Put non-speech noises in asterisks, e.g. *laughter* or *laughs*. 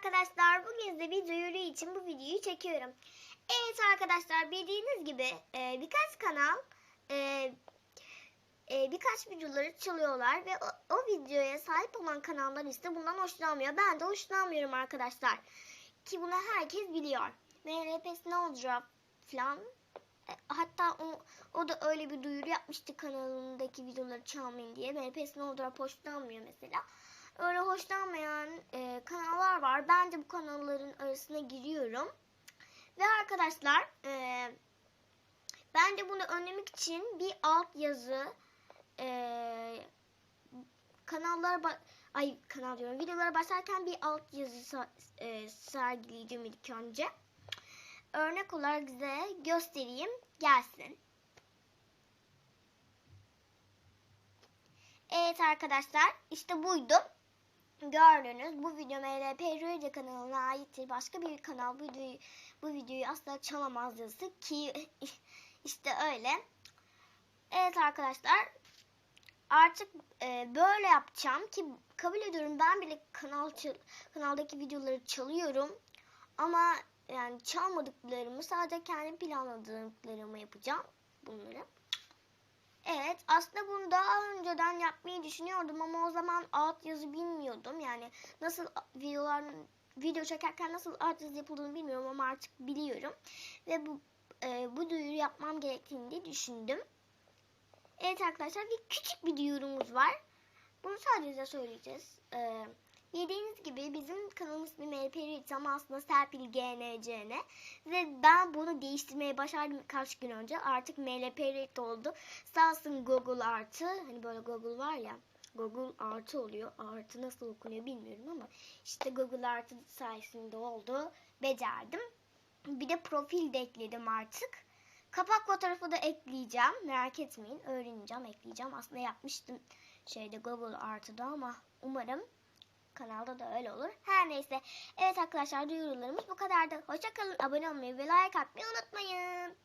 arkadaşlar. Bugün size bir duyuru için bu videoyu çekiyorum. Evet arkadaşlar bildiğiniz gibi e, birkaç kanal e, e, birkaç videoları çalıyorlar ve o, o videoya sahip olan kanallar ise bundan hoşlanmıyor. Ben de hoşlanmıyorum arkadaşlar. Ki bunu herkes biliyor. MRP'si ne olacak falan. Hatta o, o da öyle bir duyuru yapmıştı kanalındaki videoları çalmayın diye. MRP'si ne olacak hoşlanmıyor mesela öyle hoşlanmayan e, kanallar var. Ben de bu kanalların arasına giriyorum. Ve arkadaşlar e, ben de bunu önlemek için bir alt yazı e, kanallar ba- ay kanal diyorum videolara başlarken bir alt yazı e, sergileyeceğim ilk önce. Örnek olarak size göstereyim gelsin. Evet arkadaşlar işte buydu. Gördünüz bu video MLP Rüyce kanalına aittir. Başka bir kanal bu videoyu, bu videoyu asla çalamaz yazısı ki *laughs* işte öyle. Evet arkadaşlar artık e, böyle yapacağım ki kabul ediyorum ben bile kanal kanaldaki videoları çalıyorum ama yani çalmadıklarımı sadece kendi planladıklarımı yapacağım bunları. Evet aslında bunu daha önceden yapmayı düşünüyordum ama o zaman alt yazı bilmiyordum. Yani nasıl videolar video çekerken nasıl alt yazı yapıldığını bilmiyorum ama artık biliyorum. Ve bu e, bu duyuru yapmam gerektiğini de düşündüm. Evet arkadaşlar bir küçük bir duyurumuz var. Bunu sadece söyleyeceğiz. Ee, bildiğiniz gibi bizim kanalımız bir MHP Reels ama aslında Serpil GNCN. Ve ben bunu değiştirmeye başardım kaç gün önce. Artık MLP oldu. Sağ olsun Google artı. Hani böyle Google var ya. Google artı oluyor. Artı nasıl okunuyor bilmiyorum ama işte Google artı sayesinde oldu. Becerdim. Bir de profil de ekledim artık. Kapak fotoğrafı da ekleyeceğim. Merak etmeyin. Öğreneceğim, ekleyeceğim. Aslında yapmıştım şeyde Google Artı'da ama umarım kanalda da öyle olur. Her neyse. Evet arkadaşlar duyurularımız bu kadardı. Hoşçakalın. Abone olmayı ve like atmayı unutmayın.